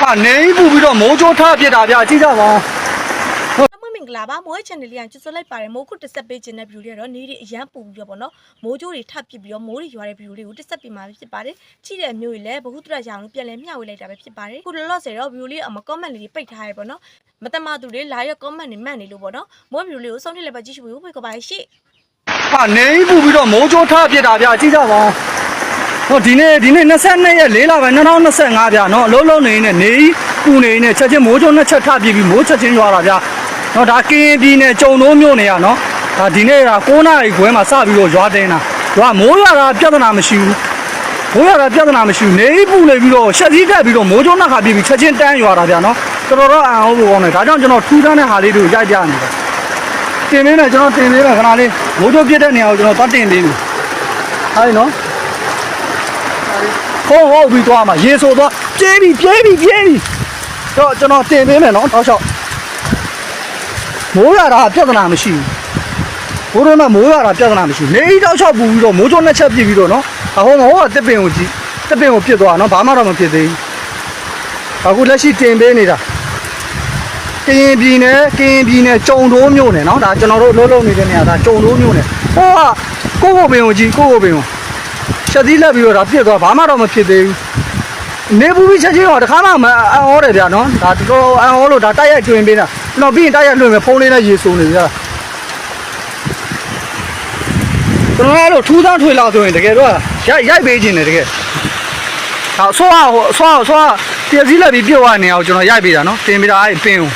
ဟာနေပူပြီးတော့မိုးကြိုးထားပြစ်တာဗျာကြည့်ကြပါမမင်္ဂလာပါမိုး channel လေးကကျွတ်စွလိုက်ပါတယ်မိုးခုတစ်ဆက်ပေးခြင်းတဲ့ view လေးကတော့နေဒီအရန်ပူပြီးတော့ပေါ့နော်မိုးကြိုးတွေထပ်ပစ်ပြီးတော့မိုးတွေရွာတဲ့ view လေးကိုတစ်ဆက်ပေးမှာဖြစ်ပါတယ်ချိတဲ့မျိုးကြီးလည်းဘ ഹു တရရအောင်လို့ပြန်လဲမျှဝေလိုက်တာပဲဖြစ်ပါတယ်ခုလောလောဆယ်တော့ view လေးအမ comment လေးတွေပိတ်ထားရပေါ့နော်မတမသူတွေလာရ comment တွေမှတ်နေလို့ပေါ့နော်မိုး view လေးကိုဆုံးဖြတ်လိုက်ပါကြည့်ရှုဖို့ဖိတ်ခေါ်ပါရှင့်ဟာနေပူပြီးတော့မိုးကြိုးထားပြစ်တာဗျာကြည့်ကြပါ ဟောဒီနေ့ဒီနေ့22ရက်4လပိုင်း2025ဗျာနော်အလုံးလုံးနေနေနေပူနေနေချက်ချင်းမိုးကြိုးနှစ်ချက်ထပြစ်ပြီးမိုးချက်ချင်းရွာတာဗျာနော်ဒါကင်းပြည်နယ်ကြုံလုံးမြို့နေရနော်ဒါဒီနေ့က9နာရီခွဲမှာစပြီးတော့ရွာတင်းတာရွာမိုးရွာတာပြဿနာမရှိဘူးမိုးရွာတာပြဿနာမရှိဘူးနေပူနေပြီးတော့ရှက်ကြီးတက်ပြီးတော့မိုးကြိုးနှစ်ခါပြစ်ပြီးချက်ချင်းတန်းရွာတာဗျာနော်တော်တော်တော့အံ့ဩဖို့ကောင်းတယ်ဒါကြောင့်ကျွန်တော်ထူးထမ်းတဲ့ဟာလေးတွေကိုရိုက်ပြနေတယ်တင်ပေးမယ်ကျွန်တော်တင်ပေးမယ်ခဏလေးမိုးချိုးပြစ်တဲ့နေရာကိုကျွန်တော်သွားတင်ပေးမယ်ဟာလေနော် ဟုတ်ဟုတ်ပြီးသွားမှာရေဆိုသွားပြေးပြီပြေးပြီပြေးပြီတော့ကျွန်တော်တင်ပေးမယ်နော်တောက်လျှောက်မိုးရတာပြဿနာမရှိဘူးဘိုးတော်ကမိုးရတာပြဿနာမရှိဘူးနေကြီးတောက်လျှောက်ပူပြီးတော့မိုးချုံနဲ့ချက်ပြစ်ပြီးတော့နော်အဟောင်းဟောကတစ်ပင်ကိုကြည့်တစ်ပင်ကိုပြစ်သွားနော်ဘာမှတော့မဖြစ်သေးဘူးအခုလက်ရှိတင်ပေးနေတာကရင်ပြည်နယ်ကရင်ပြည်နယ်ကြုံတိုးမြို့နယ်နော်ဒါကျွန်တော်တို့လှုပ်လှုပ်နေတဲ့နေရာဒါကြုံတိုးမြို့နယ်ဟောကကိုကိုပင်ကိုကြည့်ကိုကိုပင်ကို ချက်သီးလက်ပြီးတော့ဒါပြစ်သွားဘာမှတော့မဖြစ်သေးဘူးနေဘူးပြီးချက်ချင်းတော့တခါမှမအံ့ဩတယ်ဗျာနော်ဒါတော်တော်အံ့ဩလို့ဒါတိုက်ရိုက်တွင်ပေးတာကျွန်တော်ပြီးရင်တိုက်ရိုက်လွှင့်မယ်ဖုန်းလေးနဲ့ရေစုံနေကြတာကျွန်တော်အဲ့လိုထူးဆန်းထွေလာဆိုရင်တကယ်တော့ရိုက်ရိုက်ပေးခြင်းတယ်တကယ်ဟောဆောဟိုဆောဆောပြည့်စည်လက်ပြီးပြုတ်သွားနေအောင်ကျွန်တော်ရိုက်ပေးတာနော်တင်ပေးတာအဲ့ပင်ကို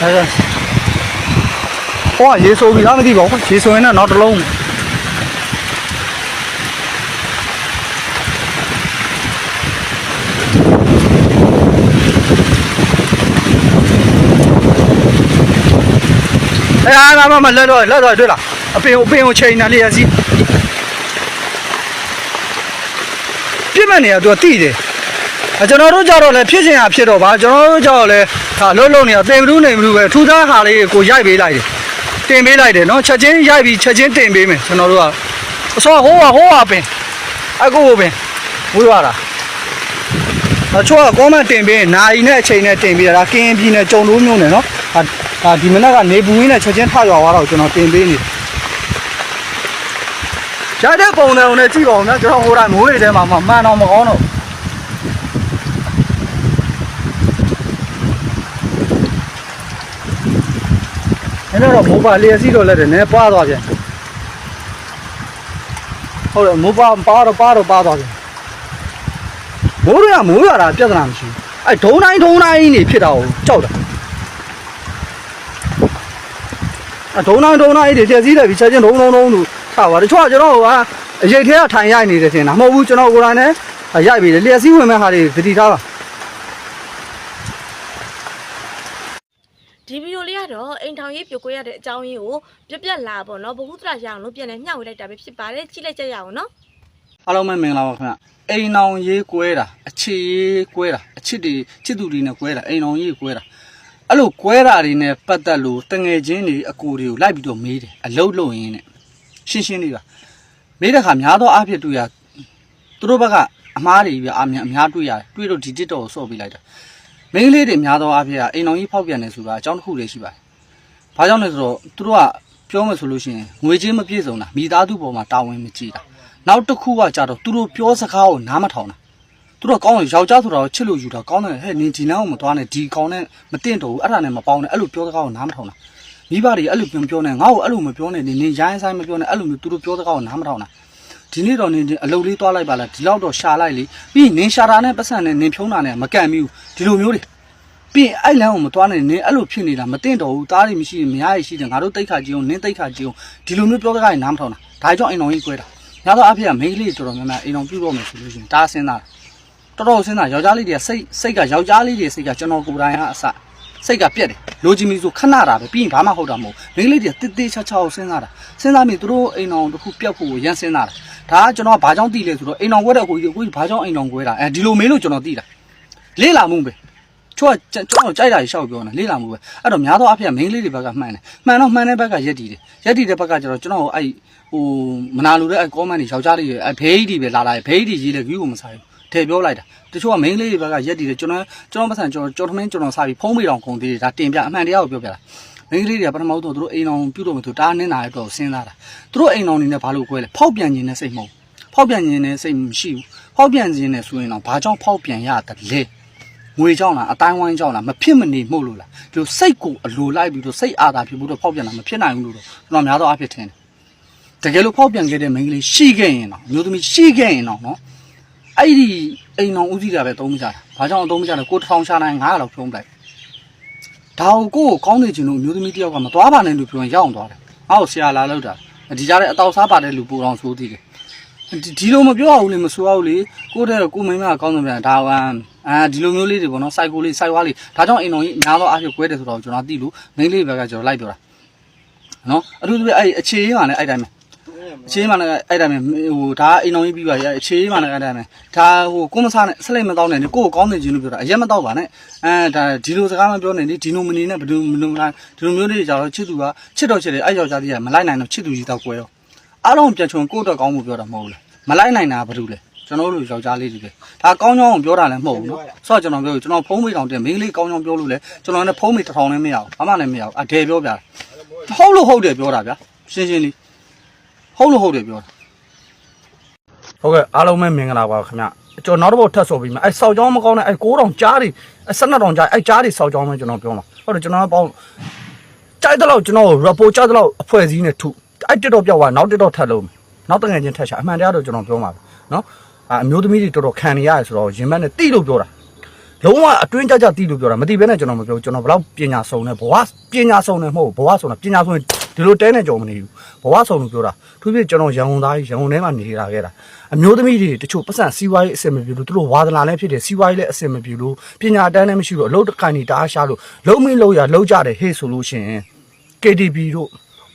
ဒါ ဆိုဟောရေဆိုပြီလားမသိပါဘူးရေဆိုရင်တော့နောက်တစ်လုံးအဲအားမမလက်တော့လက်တော့တွေ့လားအပင်အပင်ကိုချိန်နေလေရစီပြစ်မဲ့နေရသူကတိတယ်အကျွန်တော်တို့ကြတော့လေဖြစ်ချင်ရဖြစ်တော့ပါကျွန်တော်တို့ကြတော့လေဒါလုံးလုံးနေရတင်ဘူးနေဘူးပဲထူသားဟာလေးကိုရိုက်ပေးလိုက်တယ် တင်ပေးလိုက်တယ်နော်ချက်ချင်းရိုက်ပြီးချက်ချင်းတင်ပေးမယ်ကျွန်တော်တို့ကအစောဟိုးဟိုးဟာပင်အကူပင်ဝေးရတာအချို့ကကောမန့်တင်ပေးရင်နိုင်နဲ့အချိန်နဲ့တင်ပေးတာဒါကင်းပြည်နယ်ကြုံလို့မျိုးနဲ့နော်ဒါဒါဒီမနက်ကနေပူရင်းနဲ့ချက်ချင်းထရွာသွားတော့ကျွန်တော်တင်ပေးနေတယ်ရတဲ့ပုံစံနဲ့ကြည့်ပါဦးနော်ကျွန်တော်ဟိုတိုင်းမိုးတွေထဲမှာမှမှန်တော့မကောင်းတော့ နည်းနည်းတော့မိုးပါလျက်စီးတော့လက်တယ်နည်းပါသွားပြန်ဟုတ်တယ်မိုးပါပါတော့ပါတော့ပါသွားပြန်မိုးရမိုးရတာပြဿနာမရှိဘူးအဲဒုံတိုင်းဒုံတိုင်းနေဖြစ်တာကိုကြောက်တာအဲဒုံတိုင်းဒုံတိုင်းတွေပြည့်စည်တယ်ပြီးချက်ချင်းဒုံဒုံဒုံလို့ထားပါတချို့ကကျွန်တော်ကအရေးထဲကထိုင်ရိုက်နေတယ်ထင်တာမဟုတ်ဘူးကျွန်တော်ကိုယ်တိုင်နဲ့ရိုက်ပြီးတယ်လျက်စီးဝင်မဲ့ဟာတွေသတိထားပါ ဒီဗီဒီယိုလေးကတော့ အိမ်ထောင်ရေးပြိုကွဲရတဲ့အကြောင်းရင်းကိုပြက်ပြက်လာပေါ့နော်ဘ ഹു တရရအောင်လို့ပြန်လဲမျှဝေလိုက်တာပဲဖြစ်ပါတယ်ကြည့်လိုက်ကြရအောင်နော်အားလုံးပဲမင်္ဂလာပါခင်ဗျအိမ်အောင်ရေးကွဲတာအခြေရေးကွဲတာအချစ်တွေချစ်သူတွေနဲ့ကွဲတာအိမ်အောင်ရေးကွဲတာအဲ့လိုကွဲတာတွေနဲ့ပတ်သက်လို့တငယ်ချင်းတွေအကိုတွေကိုလိုက်ပြီးတော့မေးတယ်အလုတ်လုံရင်းနဲ့ရှင်းရှင်းလေးပါမေးတဲ့ခါများသောအားဖြင့်တွေ့ရသူတို့ဘက်ကအမားတွေပြအများအများတွေ့ရတယ်တွေ့တော့ဒီတစ်တော်ကိုစော့ပေးလိုက်တာမိန်းကလေးတွေများသောအားဖြင့်ကအိမ်အောင်ကြီးဖောက်ပြန်နေဆိုတာအကြောင်းတစ်ခုလေးရှိပါတယ် ဘာကြောင့်လဲဆိုတော့သူတို့ကပြောမယ်ဆိုလို့ရှိရင်ငွေချင်းမပြည့်စုံတာမိသားစုပေါ်မှာတာဝန်မကြည့်တာနောက်တစ်ခုကကြတော့သူတို့ပြောစကားကိုနားမထောင်တာသူတို့ကောင်းတယ်ယောက်ျားဆိုတာကိုချစ်လို့ယူတာကောင်းတယ်ဟဲ့နင်ဒီလမ်းကိုမသွားနဲ့ဒီကောင်းနဲ့မတင့်တော့ဘူးအဲ့ဒါနဲ့မပေါင်းနဲ့အဲ့လိုပြောစကားကိုနားမထောင်တာမိဘတွေအဲ့လိုပြောပြောနေငါ့ကိုအဲ့လိုမပြောနဲ့နင်နင်ရိုင်းဆိုင်မပြောနဲ့အဲ့လိုမျိုးသူတို့ပြောစကားကိုနားမထောင်တာဒီနေ့တော့နင်အလုပ်လေးသွားလိုက်ပါလားဒီလောက်တော့ရှာလိုက်လေပြီးရင်နင်ရှာတာနဲ့ပတ်စံနဲ့နင်ဖြုံးတာနဲ့မကန်မိဘူးဒီလိုမျိုးတွေ ပြီးရင်အဲ့လမ်းကိုမသွားနဲ့နင်အဲ့လိုဖြစ်နေတာမတင့်တော့ဘူးသားတွေမရှိရင်မရရရှိတယ်ငါတို့တိတ်ခါကြည့်အောင်နင်တိတ်ခါကြည့်အောင်ဒီလိုမျိုးပြောစကားကိုနားမထောင်တာဒါကြောင့်အိမ်တော်ကြီးကွဲတာ။ညာတော့အဖေကမိန်းကလေးတော်တော်များများအိမ်အောင်ပြုတ်တော့မယ်ဆိုလို့ရှိရင်ဒါစဉ်းစားတာတော်တော်စဉ်းစားယောက်ျားလေးတွေကစိတ်စိတ်ကယောက်ျားလေးတွေစိတ်ကကျွန်တော်ကိုယ်တိုင်ကအစစိတ်ကပြက်တယ်လိုချင်ပြီဆိုခဏတာပဲပြီးရင်ဘာမှဟုတ်တာမဟုတ်မိန်းကလေးတွေကတစ်တစ်ချာချာကိုစဉ်းစားတာစဉ်းစားမိသူတို့အိမ်အောင်တစ်ခုပြက်ဖို့ကိုရန်စဉ်းစားတာဒါကကျွန်တော်ကဘာကြောင့်သိလဲဆိုတော့အိမ်အောင်ကွဲတဲ့ကိုကြီးကိုကြီးဘာကြောင့်အိမ်အောင်ကွဲတာအဲဒီလိုမေးလို့ကျွန်တော်သိတာလေးလာမှုပဲ ချို့ကကျွန်တော်တို့ကြိုက်တာကြီးရှောက်ပြောနေလေးလာမှုပဲအဲ့တော့များသောအားဖြင့်မိန်းကလေးတွေဘက်ကမှန်တယ်မှန်တော့မှန်တဲ့ဘက်ကရက်တည်တယ်ရက်တည်တဲ့ဘက်ကကျတော့ကျွန်တော်အဲ့ဟိုမနာလိုတဲ့အဲ့ comment တွေယောက်ျားလေးတွေအဲ့ဘေးကြီးတွေပဲလာလာဘေးကြီးကြီးလေဂီကိုမဆိုင်ဘူးထည့်ပြောလိုက်တာတချို့ကမိန်းကလေးတွေဘက်ကရက်တည်တယ်ကျွန်တော်ကျွန်တော်ပတ်စံကျွန်တော်ကျွန်တော်ထမင်းကျွန်တော်စားပြီးဖုံးမိတောင်ကုန်သေးတယ်ဒါတင်ပြအမှန်တရားကိုပြောပြတာမိန်းကလေးတွေကပထမဆုံးသူတို့အိမ်အောင်ပြုတ်လို့မသူတားနင်းတာတော့စဉ်းစားတာသူတို့အိမ်အောင်နေနဲ့ဘာလို့꿰လဲဖောက်ပြန်ခြင်းနဲ့စိတ်မဟုတ်ဖောက်ပြန်ခြင်းနဲ့စိတ်မရှိဘူးဖောက်ပြန်ခြင်းနဲ့ဆိုရင်တော့ဘာကြောင့်ဖောက်ပြန်ရတယ်လဲ ငွေကြောင့်လားအတိုင်းဝိုင်းကြောင့်လားမဖြစ်မနေမှုလို့လားဒီလိုစိတ်ကိုအလိုလိုက်ပြီးတော့စိတ်အာသာဖြစ်ပြီးတော့ဖောက်ပြန်တာမဖြစ်နိုင်ဘူးလို့တော့ကျွန်တော်များတော့အဖြစ်ထင်တယ်တကယ်လို့ဖောက်ပြန်ခဲ့တဲ့မိန်းကလေးရှိခဲ့ရင်တော့အမျိုးသမီးရှိခဲ့ရင်တော့နော်အဲ့ဒီအိမ်အောင်ဦးစီးတာပဲသုံးမကြတာဘာကြောင့်သုံးမကြလဲကိုတစ်ထောင်ရှာနိုင်900လောက်ဖြုံးလိုက်ဒါကိုကိုကိုကောင်းနေချင်လို့အမျိုးသမီးတယောက်ကမသွားပါနဲ့လို့ပြောရင်ရောက်သွားတယ်အောက်ဆရာလာလောက်တာဒီကြားထဲအတော်စားပါတဲ့လူပူအောင်ဆိုးသေးတယ် ဒီဒီလိုမပြောရဘူးလေမဆိုရဘူးလေကိုတဲ့ကိုမိန်းမကကောင်းတယ်ဗျာဒါကအာဒီလိုမျိုးလေးတွေပေါ့နော်စိုက်ကိုလေးစိုက်ဝါးလေးဒါကြောင့်အိမ်တော်ကြီးအများသောအားဖြင့်ကွဲတယ်ဆိုတော့ကျွန်တော်သိလို့မိန်းလေးဘက်ကကျွန်တော်လိုက်ပြောတာနော်အထူးသဖြင့်အဲ့အခြေရေးမှလည်းအဲ့တိုင်းပဲအခြေရေးမှလည်းအဲ့တိုင်းပဲဟိုဒါအိမ်တော်ကြီးပြီးပါရဲ့အခြေရေးမှလည်းအဲ့တိုင်းပဲဒါဟိုကိုမစားနဲ့ဆက်လိုက်မတော့နဲ့ကိုကိုကောင်းနေခြင်းလို့ပြောတာအရက်မတော့ပါနဲ့အဲဒါဒီလိုစကားမပြောနဲ့ဒီနိုမနီနဲ့ဘယ်လိုမလို့လားဒီလိုမျိုးလေးကြတော့ချစ်သူကချစ်တော့ချစ်တယ်အဲ့ယောက်ျားကြီးကမလိုက်နိုင်တော့ချစ်သူကြီးတော့ကွဲရော အားလုံးပြန်ချုံကိုယ့်အတွက်ကောင်းမှုပြောတာမဟုတ်ဘူးလားမလိုက်နိုင်တာဘာလို့လဲကျွန်တော်တို့ယောက်ျားလေးတွေပဲဒါကောင်းကြောင်းကိုပြောတာလည်းမဟုတ်ဘူးနော်ဆိုတော့ကျွန်တော်ပြောကျွန်တော်ဖုံးမိတောင်တင်မိန်းကလေးကောင်းကြောင်းပြောလို့လဲကျွန်တော်လည်းဖုံးမိတစ်ထောင်လည်းမရဘူးဘာမှလည်းမရဘူးအဒဲပြောပြတာဟုတ်လို့ဟုတ်တယ်ပြောတာဗျာရှင်းရှင်းလေးဟုတ်လို့ဟုတ်တယ်ပြောတာဟုတ်ကဲ့အားလုံးပဲမင်္ဂလာပါခင်ဗျကျွန်တော်နောက်တစ်ပုတ်ထပ်ဆိုပြီးမှအဲစောက်ကြောင်းမကောင်းတဲ့အဲ9000ကြားတွေအဲ12တောင်ကြားအဲကြားတွေစောက်ကြောင်းပဲကျွန်တော်ပြောမှာဟုတ်တယ်ကျွန်တော်ကပေါင်းကြိုက်တော့ကျွန်တော် report ကြတော့အဖွဲ့အစည်းနဲ့ထု အဲ့တစ်တော့ပြောက်သွားနောက်တစ်တော့ထပ်လုံးနောက်တငယ်ချင်းထက်ရှာအမှန်တရားတော့ကျွန်တော်ပြောမှာပါနော်အမျိုးသမီးတွေတော်တော်ခံနေရတယ်ဆိုတော့ရင်မက်နဲ့တိလို့ပြောတာလုံးဝအတွင်းကြကြတိလို့ပြောတာမတိဘဲနဲ့ကျွန်တော်မပြောကျွန်တော်ဘလောက်ပညာဆုံးနေဘဝပညာဆုံးနေမဟုတ်ဘဝဆုံးတာပညာဆုံးဒီလိုတဲနဲ့ကြုံမနေဘူးဘဝဆုံးလို့ပြောတာသူပြကျွန်တော်ရန်ကုန်သားကြီးရန်ကုန်ထဲမှာနေလာခဲ့တာအမျိုးသမီးတွေတချို့ပတ်စံစီးပွားရေးအဆင်မပြေလို့သူတို့ဝါသနာလည်းဖြစ်တယ်စီးပွားရေးလည်းအဆင်မပြေလို့ပညာတန်းလည်းမရှိလို့အလုပ်တကန်တွေတအားရှာလို့လုံးမင်းလုံးရလုံးကြတယ်ဟေ့ဆိုလို့ရှင် KTB တို့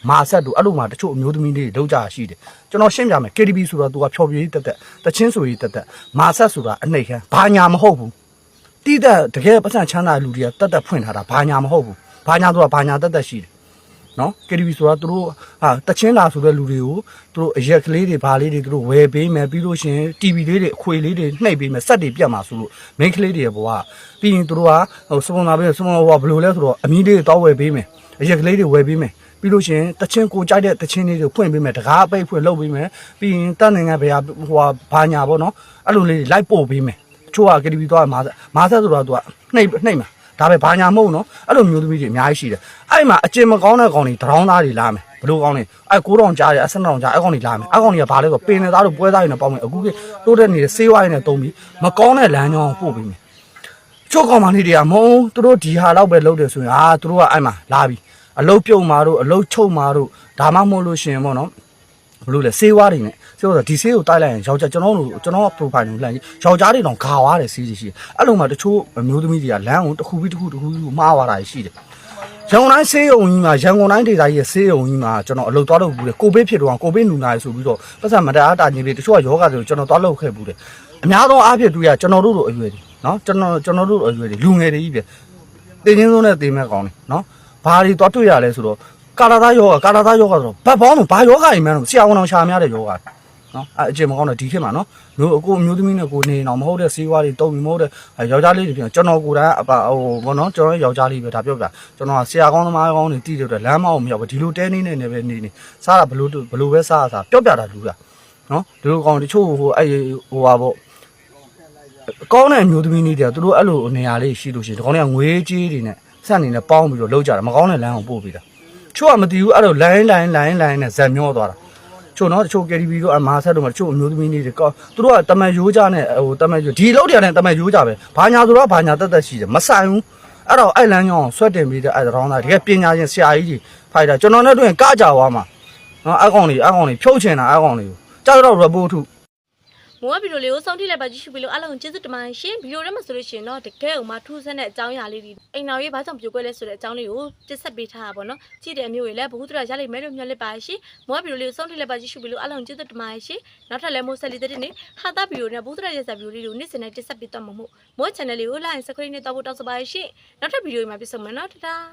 မာဆက်တို့အဲ့လိုမှတချို့အမျိုးသမီးတွေလောက်ကြရှိတယ်ကျွန်တော်ရှင်းပြမယ် KDB ဆိုတော့သူကဖြော်ပြရေးတက်တက်တချင်းဆိုရေးတက်တက်မာဆက်ဆိုတာအနှိတ်ခံဘာညာမဟုတ်ဘူးတိတက်တကယ်ပတ်စံချမ်းသာလူတွေကတက်တက်ဖွင့်ထားတာဘာညာမဟုတ်ဘူးဘာညာဆိုတာဘာညာတက်တက်ရှိတယ်နော် KDB ဆိုတာသူတို့ဟာတချင်းလာဆိုတဲ့လူတွေကိုသူတို့အရက်ကလေးတွေဘာလေးတွေသူတို့ဝယ်ပေးမယ်ပြီးလို့ရှရင် TV လေးတွေအခွေလေးတွေနှိပ်ပေးမယ်စက်တွေပြတ်မှာဆိုလို့ main ကလေးတွေရဲ့ဘဝပြီးရင်သူတို့ကဟိုစပွန်ဆာပေးစပွန်ဆာဘဘယ်လိုလဲဆိုတော့အမီးလေးတွေတောက်ဝယ်ပေးမယ်အရက်ကလေးတွေဝယ်ပေးမယ် ပြီးလို့ရှရင်တချင်းကိုကြိုက်တဲ့တချင်းလေးတွေဖွင့်ပေးမယ်တကားအပိတ်ဖွင့်လုပ်ပေးမယ်ပြီးရင်တန်နိုင်ငံဘယ်ဟာဟိုဟာဘာညာပေါ့နော်အဲ့လိုလေးတွေလိုက်ပို့ပေးမယ်ချို့က KTV သွားမာဆက်မာဆက်ဆိုတော့သူကနှိပ်နှိပ်မှာဒါပဲဘာညာမဟုတ်နော်အဲ့လိုမျိုးသမီးတွေအများကြီးရှိတယ်အဲ့မှာအကျင်မကောင်းတဲ့ကောင်တွေတရောင်းသားတွေလာမယ်ဘလို့ကောင်းလဲအဲ့9000ကြားတယ်အဆ1000ကြားအဲ့ကောင်တွေလာမယ်အဲ့ကောင်တွေကဘာလဲဆိုပင်နေသားတို့ပွဲသားတွေနဲ့ပေါင်းမယ်အခုကတိုးတဲ့နေတဲ့ဆေးဝါးတွေနဲ့တုံးပြီးမကောင်းတဲ့လမ်းကြောင်းကိုပို့ပေးမယ်ချို့ကောင်မလေးတွေကမုံသူတို့ဒီဟာတော့ပဲလုပ်တယ်ဆိုရင်အာသူတို့ကအဲ့မှာလာပြီ အလုတ်ပြုတ်မာတို့အလုတ်ချုပ်မာတို့ဒါမှမဟုတ်လို့ရှိရင်ပေါ့နော်ဘလို့လဲဆေးဝါးတွေနဲ့ဆိုတော့ဒီဆေးကိုတိုက်လိုက်ရင်ယောက်ျားကျွန်တော်တို့ကျွန်တော် profile ကိုလှမ်းကြည့်ယောက်ျားတွေတော့ဂါဝါတယ်ဆေးကြီးရှိတယ်အဲ့လိုမှတချို့အမျိုးသမီးတွေကလမ်းကိုတစ်ခုပြီးတစ်ခုတစ်ခုပြီးမှားသွားတာရှိတယ်ရန်ကုန်တိုင်းဆေးရုံကြီးမှာရန်ကုန်တိုင်းဒေသကြီးရဲ့ဆေးရုံကြီးမှာကျွန်တော်အလုပ်သွားလုပ်ဘူးလေကိုဗစ်ဖြစ်တော့ကိုဗစ်နူနာရဆိုပြီးတော့ပတ်စံမတအားတာကြီးလေးတချို့ကယောဂတွေကျွန်တော်သွားလုပ်ခဲ့ဘူးလေအများသောအားဖြင့်တွေ့ရကျွန်တော်တို့လိုအရွယ်တွေနော်ကျွန်တော်ကျွန်တော်တို့လိုအရွယ်တွေလူငယ်တွေကြီးပဲတင်းချင်းစုံနဲ့တင်းမဲ့ကောင်းတယ်နော် ဘာတွေသွားတွေ့ရလဲဆိုတော့ကာလာသားယောဂကာလာသားယောဂဆိုတော့ဘတ်ပေါင်းဘာယောဂကြီးမှန်းတော့ဆရာဝန်အောင်ရှာများတဲ့ယောဂနော်အဲအကျင့်မကောင်းတဲ့ဒီခေတ်မှာနော်မျိုးအကိုအမျိုးသမီးနဲ့ကိုနေအောင်မဟုတ်တဲ့ဆေးဝါးတွေတုံးပြီးမဟုတ်တဲ့ယောက်ျားလေးတွေပြန်ကျွန်တော်ကိုယ်တိုင်အပဟိုဘောနော်ကျွန်တော်ယောက်ျားလေးပဲဒါပြောပြကျွန်တော်ကဆရာကောင်းသမားကောင်းတွေတည်တယ်လမ်းမအောင်မရောက်ဘူးဒီလိုတဲနေနေပဲနေနေစားတာဘလို့ဘလို့ပဲစားစားပြောပြတာလူကနော်ဒီလိုကောင်တချို့ဟိုအဲ့ဟိုဟာပေါ့ကောင်းတဲ့အမျိုးသမီးတွေတွေကသူတို့အဲ့လိုနေရာလေးရှိလို့ရှိရင်ဒီကောင်တွေကငွေကြေးတွေနဲ့ စက်နေနဲ့ပေါင်းပြီးတော့လောက်ကြတာမကောင်းတဲ့လမ်းကိုပို့ပေးတာချို့ကမတည်ဘူးအဲ့လို line line line line နဲ့ဇက်မျောသွားတာချို့နော်တချို့ KTV တို့အမာဆက်တို့မှာတချို့အမျိုးသမီးတွေကောသူတို့ကတမန်ရိုးကြနဲ့ဟိုတမန်ရိုးဒီလောက်တည်းနဲ့တမန်ရိုးကြပဲဘာညာဆိုတော့ဘာညာတက်တက်ရှိတယ်မဆိုင်ဘူးအဲ့တော့အဲ့လမ်းကြောင်းဆွတ်တင်ပြီးတဲ့အဲ့တောင်းသားတကယ်ပညာရှင်ဆရာကြီးကြီးဖိုက်တာကျွန်တော်နဲ့တွေ့ရင်ကကြွားမှာနော်အကောင်တွေအကောင်တွေဖြုတ်ချင်တာအကောင်တွေကိုကြောက်တော့ report ထု မမိုးကဗီဒီယိုလေးကိုစောင့်ထိလိုက်ပါကြည့်ရှုပြီးလို့အားလုံးကျေးဇူးတင်ပါတယ်ရှင်ဗီဒီယိုထဲမှာဆိုလို့ရှိရင်တော့တကယ်ဥမာထူးဆန်းတဲ့အကြောင်းအရာလေးတွေအိမ်တော်ရေးဘာကြောင့်ပြိုကွဲလဲဆိုတဲ့အကြောင်းလေးကိုတစ်ဆက်ပေးထားတာပေါ့နော်ကြည့်တဲ့အမျိုးတွေလည်းဘ ഹു တရရလိမ့်မယ်လို့မျှော်လင့်ပါတယ်ရှင်မိုးကဗီဒီယိုလေးကိုစောင့်ထိလိုက်ပါကြည့်ရှုပြီးလို့အားလုံးကျေးဇူးတင်ပါတယ်ရှင်နောက်ထပ်လည်းမိုးဆက်လီတဲ့နေ့ဟာတာဗီဒီယိုနဲ့ဘ ഹു တရရဲ့ဆက်ဗီဒီယိုလေးကိုနေ့စဉ်တိုင်းတစ်ဆက်ပေးတော့မှာမို့မိုး channel လေးကို like subscribe နဲ့တော့ဖို့တောင်းဆိုပါရှင်နောက်ထပ်ဗီဒီယိုမှာပြန်ဆုံမယ်နော်တတား